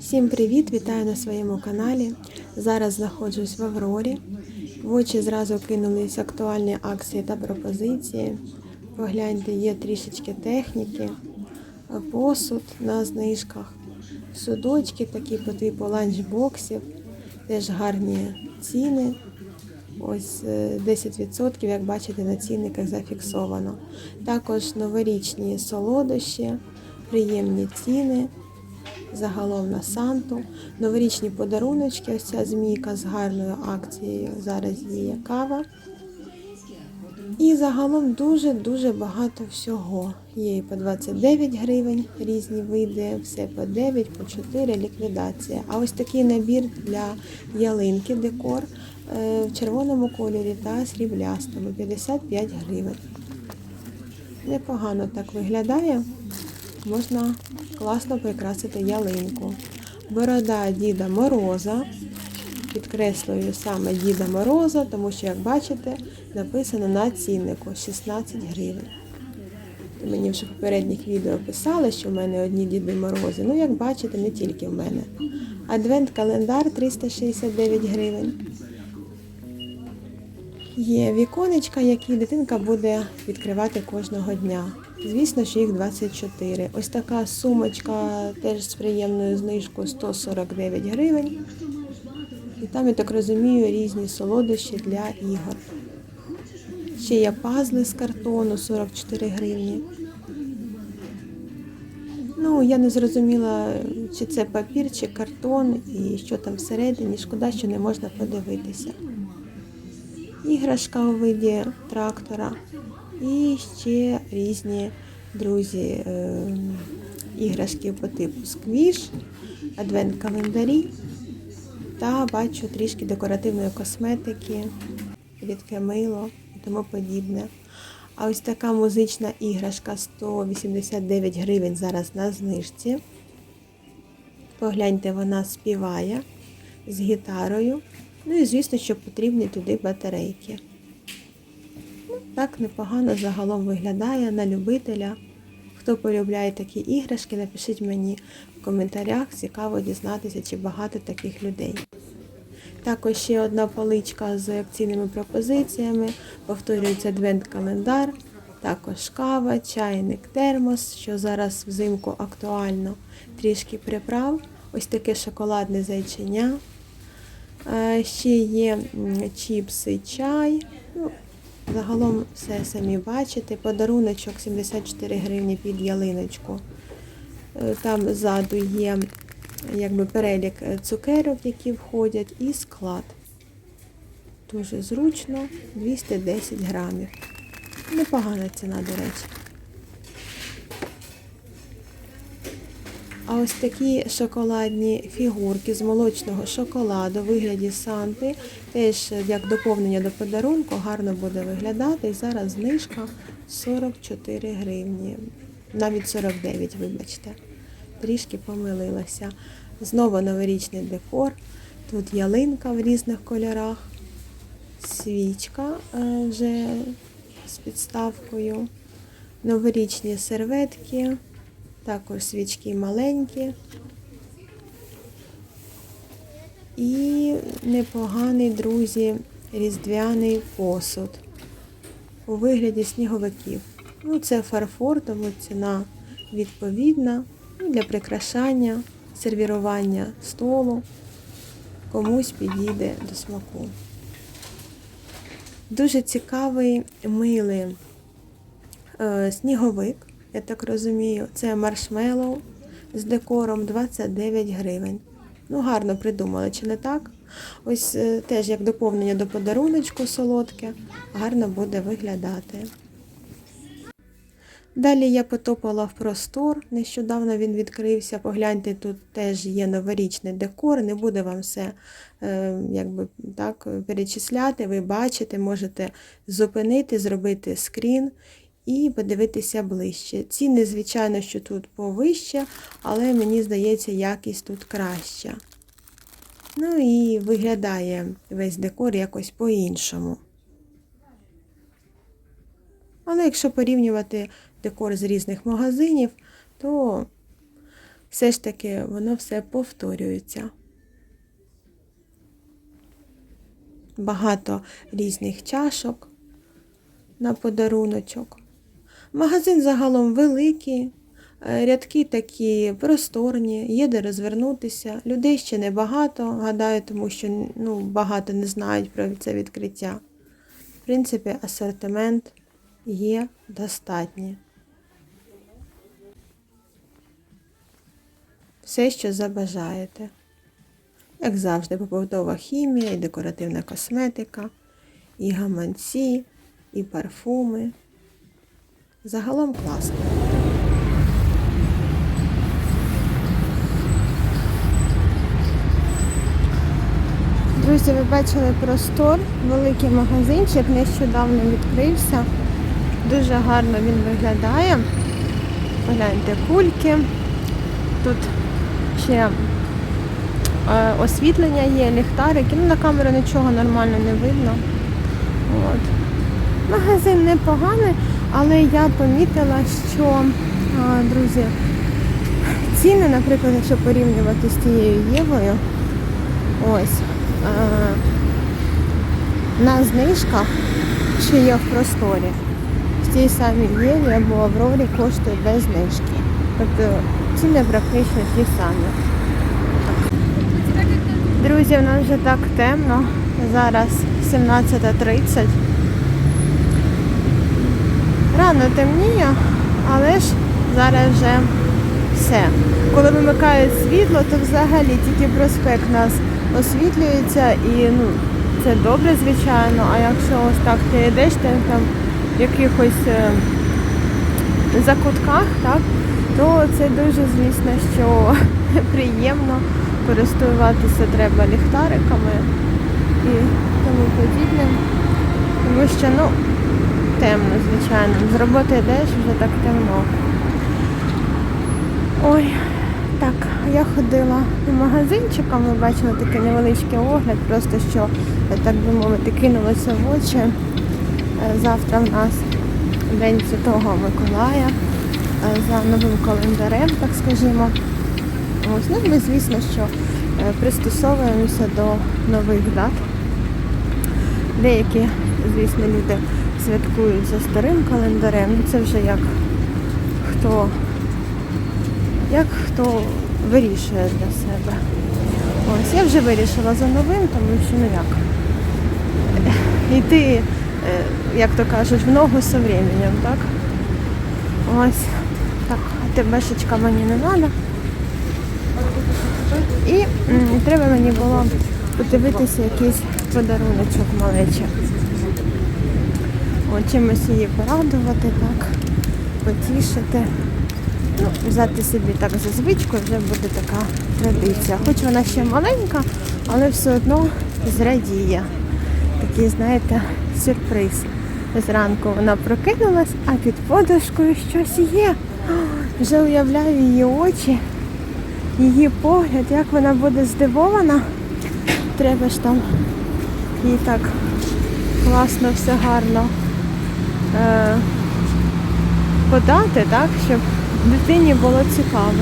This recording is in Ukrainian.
Всім привіт! Вітаю на своєму каналі. Зараз знаходжусь в Аврорі. В очі зразу кинулись актуальні акції та пропозиції. Погляньте, є трішечки техніки, посуд на знижках, судочки такі по типу ланчбоксів, теж гарні ціни. Ось е, 10%, як бачите, на цінниках зафіксовано. Також новорічні солодощі, приємні ціни. Загалом на Санту. Новорічні подаруночки, ось ця змійка з гарною акцією. Зараз є кава. І загалом дуже-дуже багато всього. Є і по 29 гривень різні види, все по 9, по 4 ліквідація. А ось такий набір для ялинки, декор е, в червоному кольорі та сріблястому 55 гривень. Непогано так виглядає. Можна класно прикрасити ялинку. Борода Діда Мороза. Підкреслюю саме Діда Мороза, тому що, як бачите, написано на ціннику 16 гривень. Мені вже в попередніх відео писали, що в мене одні Діди Морози. Ну, як бачите, не тільки в мене. Адвент-календар 369 гривень. Є віконечка, які дитинка буде відкривати кожного дня. Звісно, що їх 24. Ось така сумочка теж з приємною знижкою 149 гривень. І там, я так розумію, різні солодощі для ігор. Ще є пазли з картону 44 гривні. Ну, я не зрозуміла, чи це папір, чи картон, і що там всередині. Шкода, що не можна подивитися. Іграшка у виді трактора. І ще різні друзі, е, іграшки по типу сквіш, адвент-календарі та бачу трішки декоративної косметики, рідке мило і тому подібне. А ось така музична іграшка 189 гривень зараз на знижці. Погляньте, вона співає з гітарою. Ну і звісно, що потрібні туди батарейки. Ну, так непогано загалом виглядає на любителя. Хто полюбляє такі іграшки, напишіть мені в коментарях, цікаво дізнатися, чи багато таких людей. Також ще одна поличка з акційними пропозиціями. Повторюється адвент-календар, також кава, чайник, термос, що зараз взимку актуально, трішки приправ. Ось таке шоколадне зайчиня. Е, Ще є чіпси, чай. Загалом все самі бачите. Подаруночок 74 гривні під ялиночку. Е, Там ззаду є якби перелік цукерів, цукерок, які входять, і склад. Дуже зручно, 210 грамів. Непогана ціна, до речі. А ось такі шоколадні фігурки з молочного шоколаду вигляді санти, теж як доповнення до подарунку, гарно буде виглядати. І зараз знижка 44 гривні. Навіть 49, вибачте. Трішки помилилася. Знову новорічний декор. Тут ялинка в різних кольорах, свічка е, вже з підставкою, новорічні серветки. Також свічки маленькі. І непоганий, друзі, різдвяний посуд у вигляді сніговиків. Ну, це фарфор, тому ціна відповідна Ну, для прикрашання, сервірування столу. Комусь підійде до смаку. Дуже цікавий милий е, сніговик я так розумію, це маршмеллоу з декором 29 гривень. Ну, гарно придумали, чи не так? Ось е, теж як доповнення до подаруночку солодке, гарно буде виглядати. Далі я потопала в простор, нещодавно він відкрився. Погляньте, тут теж є новорічний декор, не буде вам все е, якби, так, перечисляти. Ви бачите, можете зупинити, зробити скрін і подивитися ближче. Ціни, звичайно, що тут повище, але мені здається, якість тут краща. Ну і виглядає весь декор якось по-іншому. Але якщо порівнювати декор з різних магазинів, то все ж таки воно все повторюється. Багато різних чашок на подаруночок. Магазин загалом великий, е, рядки такі просторні, є де розвернутися. Людей ще небагато, гадаю, тому що ну, багато не знають про це відкриття. В принципі, асортимент є достатній. Все, що забажаєте. Як завжди, побутова хімія, і декоративна косметика, і гаманці, і парфуми. Загалом класно. Друзі, ви бачили простор, великий магазинчик нещодавно відкрився. Дуже гарно він виглядає. Погляньте кульки. Тут ще е, освітлення є, ліхтарики. Ну, на камеру нічого нормально не видно. От. Магазин непоганий, але я помітила, що, друзі, ціни, наприклад, якщо порівнювати з тією Євою, ось, на знижках, що є в просторі, в тій самій Єві або Аврорі коштує без знижки. Тобто ціни практично ті самі. Друзі, в нас вже так темно. Зараз 17.30. Рано темніє, але ж зараз вже все. Коли вимикають світло, то взагалі тільки проспект нас освітлюється і ну, це добре, звичайно. А якщо ось так ти йдеш, ти там в якихось е, закутках, так, то це дуже, звісно, що приємно користуватися треба ліхтариками і тому подібне. Тому що, ну, темно, звичайно. З роботи йдеш вже так темно. Ой, так, я ходила по магазинчикам, ми бачили такий невеличкий огляд, просто що, так би мовити, кинулося в очі. Е, Завтра в нас День Святого Миколая е, за новим календарем, так скажімо. Ось, ну, ми, звісно, що е, пристосовуємося до нових дат. Деякі, звісно, люди святкують за старим календарем. Це вже як хто, як хто вирішує для себе. Ось, я вже вирішила за новим, тому що ну як. Йти, е, як то кажуть, в ногу з временем, так? Ось. Так, ТБшечка мені не треба. І м, треба мені було подивитися якийсь подаруночок малечий. От чимось її порадувати, так, потішити. Ну, взяти собі так за звичку вже буде така традиція. Хоч вона ще маленька, але все одно зрадіє. Такий, знаєте, сюрприз. Зранку вона прокинулась, а під подушкою щось є. Вже уявляю її очі, її погляд, як вона буде здивована. Треба ж там їй так класно, все гарно подати, так, щоб дитині було цікаво.